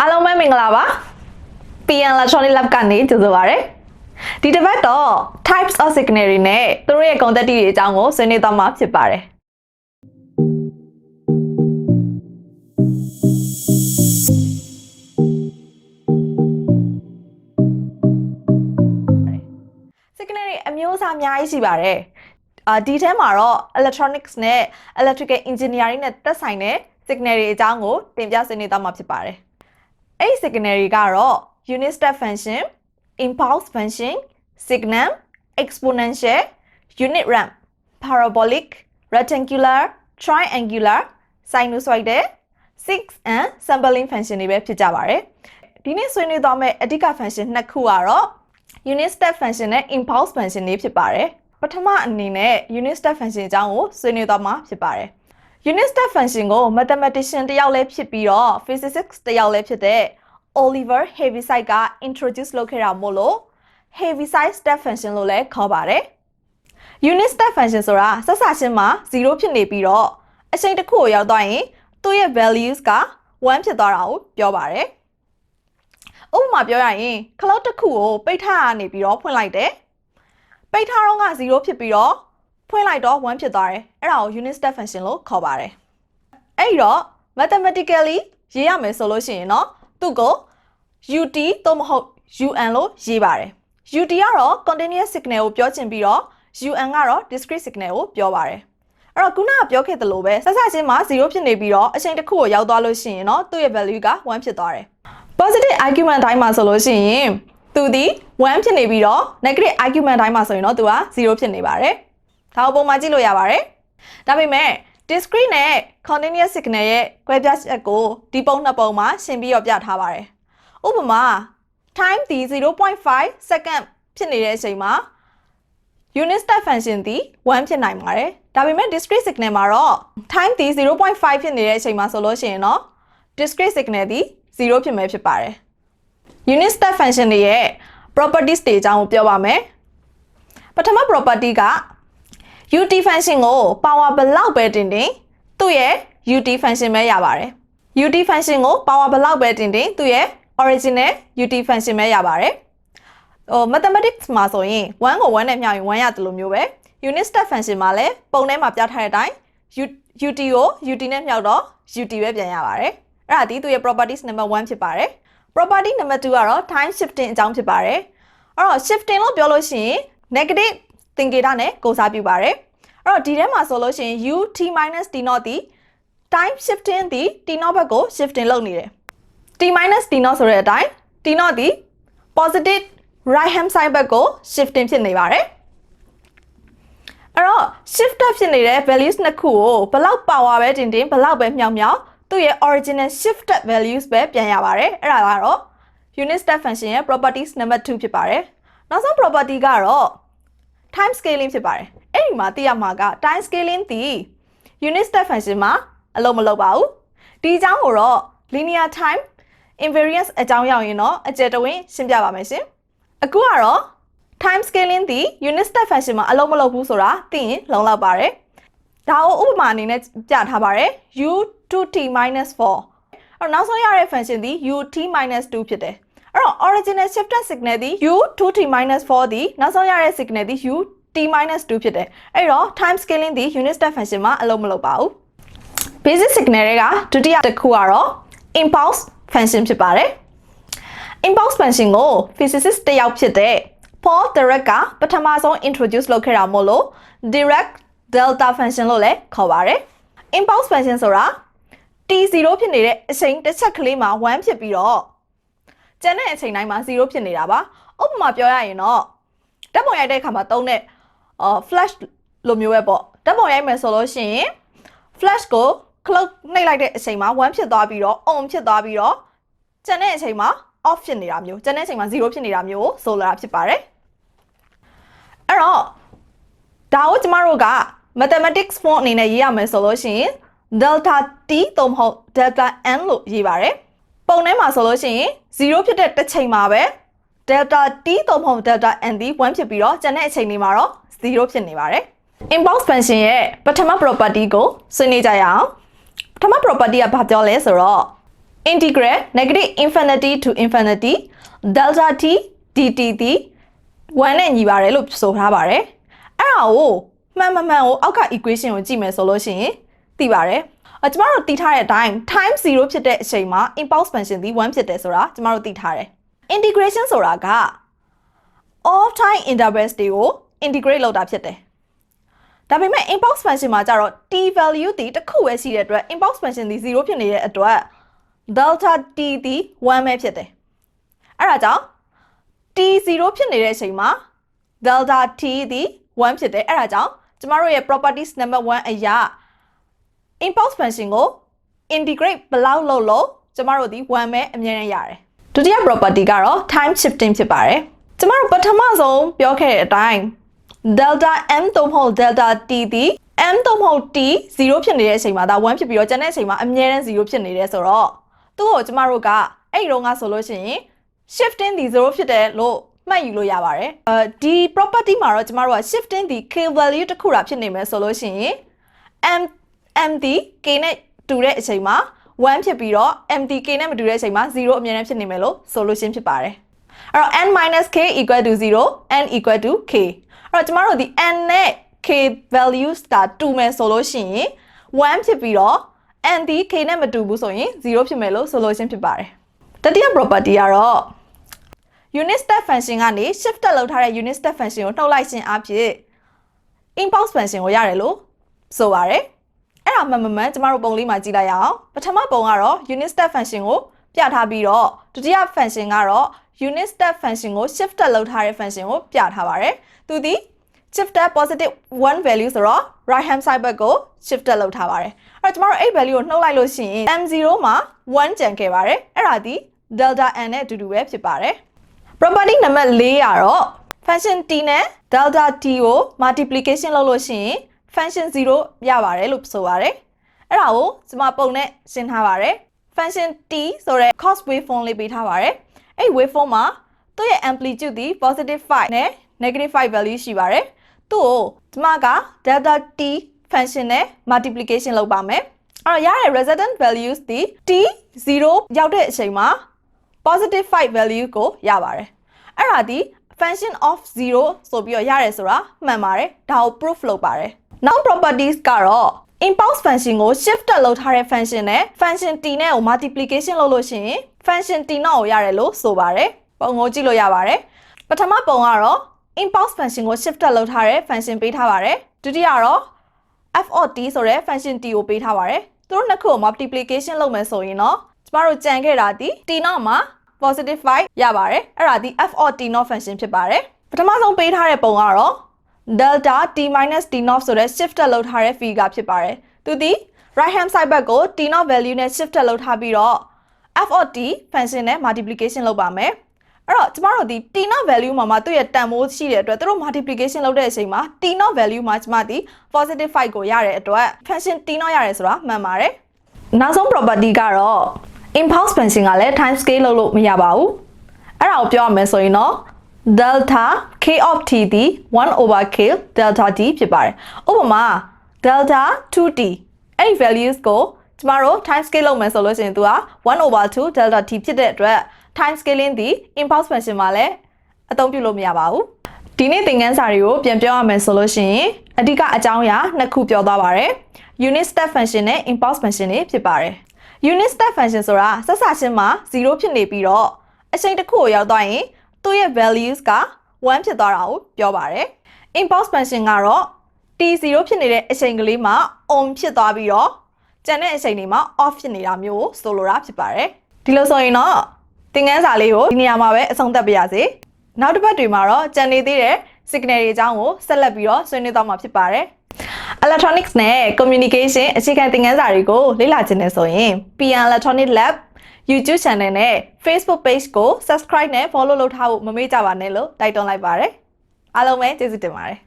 အားလုံးပဲမင်္ဂလာပါ PN Electronic Lab ကနေကြိုဆိုပါရစေဒီတစ်ပတ်တော့ types of signal တွေနဲ့သူတို့ရဲ့ content တွေအကြောင်းကိုဆွေးနွေးသွားမှာဖြစ်ပါတယ် signal တွေအမျိုးအစားအများကြီးရှိပါတယ်အာဒီထဲမှာတော့ electronics နဲ့ electrical engineering နဲ့သက်ဆိုင်တဲ့ signal တွေအကြောင်းကိုတင်ပြဆွေးနွေးသွားမှာဖြစ်ပါတယ် အဲ့ဒီ signal တွေကတော့ unit step function impulse function signal exponential unit ramp parabolic rectangular triangular sinusoidal six and sampling function တွေပဲဖြစ်ကြပါတယ်ဒီနေ့ဆွေးနွေးသွားမယ့်အဓိက function နှစ်ခုကတော့ unit step function နဲ့ impulse function တွေဖြစ်ပါတယ်ပထမအနေနဲ့ unit step function အကြောင်းကိုဆွေးနွေးသွားမှာဖြစ်ပါတယ် unit step function ကို mathematician တယောက်လည်းဖြစ်ပြီးတော့ physicist တယောက်လည်းဖြစ်တဲ့ Oliver Heaviside က introduce လုပ်ခဲ့တာမို့လို့ Heaviside step function လို့လည်းခေါ်ပါတယ် unit step function ဆိုတာဆက်စချင်းမှာ0ဖြစ်နေပြီးတော့အချိန်တစ်ခုကိုရောက်သွားရင်သူ့ရဲ့ values က1ဖြစ်သွားတာကိုပြောပါတယ်ဥပမာပြောရရင် cloud တစ်ခုကိုပိတ်ထားရနေပြီးတော့ဖွင့်လိုက်တယ်ပိတ်ထားတော့က0ဖြစ်ပြီးတော့ ဖွင့်လိုက်တော့1ဖြစ်သွားတယ်အဲ့ဒါကို unit step function လို့ခေါ်ပါတယ်အဲ့ဒီတော့ mathematically ရေးရမယ်ဆိုလို့ရှိရင်เนาะသူ့ကို ut သို့မဟုတ် un လို့ရေးပါတယ် ut ကတော့ continuous signal ကိုပြောချင်ပြီးတော့ un ကတော့ discrete signal ကိုပြောပါတယ်အဲ့တော့ခုနကပြောခဲ့သလိုပဲဆက်ဆက်ချင်းမှာ0ဖြစ်နေပြီးတော့အချိန်တစ်ခုကိုရောက်သွားလို့ရှိရင်เนาะသူ့ရဲ့ value က1ဖြစ်သွားတယ် positive argument တိုင်းမှာဆိုလို့ရှိရင်သူဒီ1ဖြစ်နေပြီးတော့ negative argument တိုင်းမှာဆိုရင်တော့သူက0ဖြစ်နေပါတယ် ဒါကိုပုံမှန်ကြည့်လို့ရပါတယ်ဒါပေမဲ့ discrete နဲ့ continuous signal ရဲ့ကွဲပြားချက်ကိုဒီပုံနှစ်ပုံမှာရှင်းပြီးတော့ပြထားပါတယ်ဥပမာ time ဒီ0.5 second ဖြစ်နေတဲ့အချိန်မှာ unit step function ဒီ1ဖြစ်နိုင်ပါတယ်ဒါပေမဲ့ discrete signal မှာတော့ time ဒီ0.5ဖြစ်နေတဲ့အချိန်မှာဆိုလို့ရှိရင်တော့ discrete signal ဒီ0ဖြစ်မယ်ဖြစ်ပါတယ် unit step function တွေရဲ့ properties တွေအကြောင်းကိုပြောပါမယ်ပထမ property က ut function ကို power ဘယ်လောက်ပဲတင်တင်သူ့ရဲ့ ut function ပဲရပါတယ် ut function ကို power ဘယ်လောက်ပဲတင်တင်သူ့ရဲ့ original ut function ပဲရပါတယ်ဟို mathematics မှာဆိုရင်1ကို1နဲ့မျှရင်1ရတယ်လို့မျိုးပဲ unit step function မှာလည်းပုံထဲမှာပြထားတဲ့အတိုင်း ut ကို ut နဲ့မျှတော့ ut ပဲပြန်ရပါတယ်အဲ့ဒါဒီသူ့ရဲ့ properties number 1ဖြစ်ပါတယ် property number 2ကတော့ time shifting အကြောင်းဖြစ်ပါတယ်အဲ့တော့ shifting လို့ပြောလို့ရှိရင် negative သင်္ကေတနဲ့ကိုစားပြုပါတယ်အဲ့တော့ဒီထဲမှာဆိုလို့ရှိရင် u t minus t naught ဒီ time shifting ဒီ t naught ဘက်ကို shifting လုပ်နေတယ် t minus t naught ဆိုတဲ့အတိုင်း t naught ဒီ positive right hand side ဘက်ကို shifting ဖြစ်နေပါတယ်အဲ့တော့ shift up ဖြစ်နေတဲ့ values နှစ်ခုကိုဘယ်လောက် power ပဲတင်တင်ဘယ်လောက်ပဲမြောက်မြောက်သူ့ရဲ့ original shifted values ပဲပြန်ရပါတယ်အဲ့ဒါကတော့ unit step function ရဲ့ properties number 2ဖြစ်ပါတယ်နောက်ဆုံး property ကတော့ time scaling ဖြစ်ပါတယ်အဲ့ဒီမှာသိရမှာက time scaling ဒီ unit step function မှာအလုံးမလုံးပါဘူးဒီအကြောင်းကိုတော့ linear time invariance အကြောင်းရောက်ရင်တော့အကျယ်တဝင်းရှင်းပြပါမယ်ရှင်အခုကတော့ time scaling ဒီ unit step function မှာအလုံးမလုံးဘူးဆိုတာသိရင်လုံလောက်ပါတယ်ဒါကိုဥပမာအနေနဲ့ပြထားပါတယ် u 2t 4အဲ့တော့နောက်ဆုံးရတဲ့ function ဒီ ut 2ဖြစ်တယ် အဲ့တော့ original shifted signal ဒီ u 2t 4ဒီနောက်ဆုံးရတဲ့ signal ဒီ u t 2 ဖြစ်တယ်အဲ့တော့ time scaling ဒီ unit step function မှာအလုံးမလုပ်ပါဘူး basic signal တွေကဒုတိယတစ်ခုကတော့ impulse function ဖြစ်ပါတယ် impulse function ကို physicist တစ်ယောက်ဖြစ်တဲ့ Paul Dirac ကပထမဆုံး introduce လုပ်ခဲ့တာမို့လို့ Dirac delta function လို့လည်းခေါ်ပါတယ် impulse function ဆိုတာ t0 ဖြစ်နေတဲ့အချိန်တစ်ချက်ကလေးမှာ1ဖြစ်ပြီးတော့ ကျန်တဲ့အချိန်တိုင်းမှာ0ဖြစ်နေတာပါဥပမာပြောရရင်တော့ဓာတ်ပုံရိုက်တဲ့အခါမှာသုံးတဲ့အော် flash လိုမျိုးပဲပေါ့ဓာတ်ပုံရိုက်မယ်ဆိုလို့ရှိရင် flash ကို clock နှိပ်လိုက်တဲ့အချိန်မှာ1ဖြစ်သွားပြီးတော့ on ဖြစ်သွားပြီးတော့ကျန်တဲ့အချိန်မှာ off ဖြစ်နေတာမျိုးကျန်တဲ့အချိန်မှာ0ဖြစ်နေတာမျိုးကိုဆိုလိုတာဖြစ်ပါတယ်အဲ့တော့ဒါကိုကျမတို့က mathematics form အနေနဲ့ရေးရမယ်ဆိုလို့ရှိရင် delta t သို့မဟုတ် delta n လို့ရေးပါတယ် ပုံထဲမှာဆိုလို့ရှိရင်0ဖြစ်တဲ့တစ်ချိန်မှာပဲ delta t သို့မဟုတ် delta n ဒီ1ဖြစ်ပြီးတော့ကျန်တဲ့အချိန်တွေမှာတော့0ဖြစ်နေပါတယ် impulse function ရဲ့ပထမ property ကိုဆွေးနွေးကြရအောင်ပထမ property ကဘာပြောလဲဆိုတော့ integral negative infinity to infinity delta t dt သည်1နဲ့ညီပါတယ်လို့ဆိုထားပါတယ်အဲ့ဒါကိုမှန်မှန်မှန်ကိုအောက်က equation ကိုကြည့်မယ်ဆိုလို့ရှိရင် သိပါတယ်အကျမတို့သိထားတဲ့အတိုင်း time 0ဖြစ်တဲ့အချိန်မှာ impulse function သည်1ဖြစ်တယ်ဆိုတာကျမတို့သိထားတယ် integration ဆိုတာက all time intervals တွေကို integrate လုပ်တာဖြစ်တယ်ဒါပေမဲ့ impulse function မှာကျတော့ t value တည်တစ်ခုပဲရှိတဲ့အတွက် impulse function ဒီ0ဖြစ်နေတဲ့အတွက် delta t ဒီ1ပဲဖြစ်တယ်။အဲ့ဒါကြောင့် t 0ဖြစ်နေတဲ့အချိန်မှာ delta t ဒီ1ဖြစ်တယ်။အဲ့ဒါကြောင့်ကျမတို့ရဲ့ properties number 1အရာ impulse function ကို integrate ဘယ်လောက်လုပ်လို့ကျမတို့ဒီ1ပဲအမြဲတမ်းရတယ်။ဒုတိယ property ကတော့ time shifting ဖြစ်ပါတယ်။ကျမတို့ပထမဆုံးပြောခဲ့တဲ့အတိုင်း delta m သို့မဟုတ် delta t ဒီ m သို့မဟုတ် t 0ဖြစ်နေတဲ့အချိန်မှာဒါ1ဖြစ်ပြီးတော့ကျန်တဲ့အချိန်မှာအမြဲတမ်း0ဖြစ်နေတယ်ဆိုတော့သူ့ကိုကျမတို့ကအဲ့ဒီတော့ကဆိုလို့ရှိရင် shifting ဒီ0ဖြစ်တယ်လို့မှတ်ယူလို့ရပါတယ်အဲဒီ property မှာတော့ကျမတို့က shifting ဒီ k value တစ်ခုတာဖြစ်နေမယ်ဆိုလို့ရှိရင် m m ဒီ k နဲ့တူတဲ့အချိန်မှာ1ဖြစ်ပြီးတော့ m ဒီ k နဲ့မတူတဲ့အချိန်မှာ0အမြဲတမ်းဖြစ်နေမယ်လို့ဆိုလို့ရှင်းဖြစ်ပါတယ်အဲ့တော့ n - k equal to 0 n equal to k အဲ့တော့ကျမတို့ဒီ n နဲ့ k values ကတူမယ်ဆိုလို့ရှိရင်1ဖြစ်ပြီးတော့ n ဒီ k နဲ့မတူဘူးဆိုရင်0ဖြစ်မယ်လို့ဆိုလို့ရှင်းဖြစ်ပါတယ်တတိယ property ကတော့ unit step function ကနေ shift တက်လုပ်ထားတဲ့ unit step function ကိုနှုတ်လိုက်ခြင်းအဖြစ် impulse function ကိုရတယ်လို့ဆိုပါတယ်အဲ့ ဒါမှန်မှန်မှန်ကျမတို့ပုံလေးမှာကြည့်လိုက်ရအောင်ပထမပုံကတော့ unit step function ကိုပြထားပြီးတော့ဒုတိယ function ကတော့ unit step function ကို shift တက်လုပ်ထားတဲ့ function ကိုပြထားပါတယ်သူဒီ shifter positive 1 value ဆိုတော့ right hand side ဘက်ကို shifter လုပ်ထားပါတယ်အဲ့တော့ကျမတို့အဲ့ value ကိုနှုတ်လိုက်လို့ရှိရင် m0 မှာ1ကျန်ခဲ့ပါတယ်အဲ့ဒါဒီ delta n နဲ့အတူတူပဲဖြစ်ပါတယ် property နံပါတ်4ကတော့ function t နဲ့ delta t ကို multiplication လုပ်လို့ရှိရင် function 0ရပါတယ်လို့ဆိုပါတယ်အဲ့ဒါကိုကျမပုံနဲ့ရှင်းထားပါတယ် function t ဆိုတဲ့ cos waveform လေးပေးထားပါတယ်အဲ့ waveform မှာသူ့ရဲ့ amplitude ဒီ positive 5နဲ့ negative 5 value ရှိပါတယ်သူ့ကိုကျမက delta t function နဲ့ multiplication လုပ်ပါမယ်အဲ့တော့ရတဲ့ resultant values ဒီ t 0ရောက်တဲ့အချိန်မှာ positive 5 value ကိုရပါတယ်အဲ့ဒါဒီ function of 0ဆိုပြီးတော့ရတယ်ဆိုတာမှန်ပါတယ်ဒါကို proof လုပ်ပါတယ် now properties ကတော့ impulse function ကို shift တက်လုပ်ထားတဲ့ function နဲ့ function t နဲ့ကို multiplication လုပ်လို့ရှိရင် function t နောက်ကိုရတယ်လို့ဆိုပါတယ်ပုံကိုကြည့်လို့ရပါတယ်ပထမပုံကတော့ impulse function ကို shift တက်လုပ်ထားတဲ့ function ပေးထားပါတယ်ဒုတိယတော့ f of t ဆိုတဲ့ function t ကိုပေးထားပါတယ်သူတို့နှစ်ခုကို multiplication လုပ်မယ်ဆိုရင်တော့ကျမတို့ကြံခဲ့တာဒီ t နောက်မှာ positive 5ရပါတယ်အဲ့ဒါဒီ f of t not function ဖြစ်ပါတယ်ပထမဆုံးပေးထားတဲ့ပုံကတော့ delta t minus t not ဆိုတဲ့ shift တက်လုပ်ထားတဲ့ figure ဖြစ်ပါတယ်သူဒီ right hand side ဘက်ကို t not value နဲ့ shift တက်လုပ်ထားပြီးတော့ f of t function နဲ့ multiplication လုပ်ပါမယ်အဲ့တော့ကျမတို့ဒီ t not value မှာမှာသူ့ရဲ့တန်ဖိုးရှိတဲ့အတွက်သူတို့ multiplication လုပ်တဲ့အချိန်မှာ t not value မှာကျမဒီ positive 5ကိုရတဲ့အတွက် function t not ရတယ်ဆိုတာမှန်ပါတယ်နောက်ဆုံး property ကတော့ impulse function ကလည်း time scale လုပ်လို့မရပါဘူးအဲ့ဒါကိုပြောရမယ်ဆိုရင်တော့ delta k of t ဒီ1 over k delta t ဖြစ်ပါတယ်ဥပမာ delta 2t အဲ့ဒီ values ကိုကျမတို့ time scale လုပ်မယ်ဆိုလို့ရှိရင်သူက1 over 2 delta t ဖြစ်တဲ့အတွက် time scaling ဒီ impulse function မှာလည်းအသုံးပြုလို့မရပါဘူးဒီနေ့သင်ခန်းစာတွေကိုပြန်ပြောရမယ်ဆိုလို့ရှိရင်အဓိကအကြောင်းအရာနှစ်ခုပြောသွားပါတယ် unit step function နဲ့ impulse function တွေဖြစ်ပါတယ် unit step function ဆိုတာဆက်စချင်းမှာ0ဖြစ်နေပြီးတော့အချိန်တစ်ခုကိုရောက်သွားရင် သူ့ရဲ့ values က1ဖြစ်သွားတာကိုပြောပါတယ် impulse function ကတော့ t0 ဖြစ်နေတဲ့အချိန်ကလေးမှာ on ဖြစ်သွားပြီးတော့ကျန်တဲ့အချိန်တွေမှာ off ဖြစ်နေတာမျိုးကိုဆိုလိုတာဖြစ်ပါတယ်ဒီလိုဆိုရင်တော့သင်ခန်းစာလေးကိုဒီနေရာမှာပဲအဆုံးသတ်ပါရစေနောက်တစ်ပတ်တွေမှာတော့ကြံနေသေးတဲ့ signal တွေအကြောင်းကိုဆက်လက်ပြီးတော့ဆွေးနွေးသွားမှာဖြစ်ပါတယ် electronics နဲ့ communication အခြေခံသင်ခန်းစာတွေကိုလေ့လာခြင်းနဲ့ဆိုရင် PN Electronic Lab YouTube channel နဲ့ Facebook page ကို subscribe နဲ့ follow လုပ်ထားဖို့မမေ့ကြပါနဲ့လို့တိုက်တွန်းလိုက်ပါတယ်အားလုံးပဲကျေးဇူးတင်ပါတယ်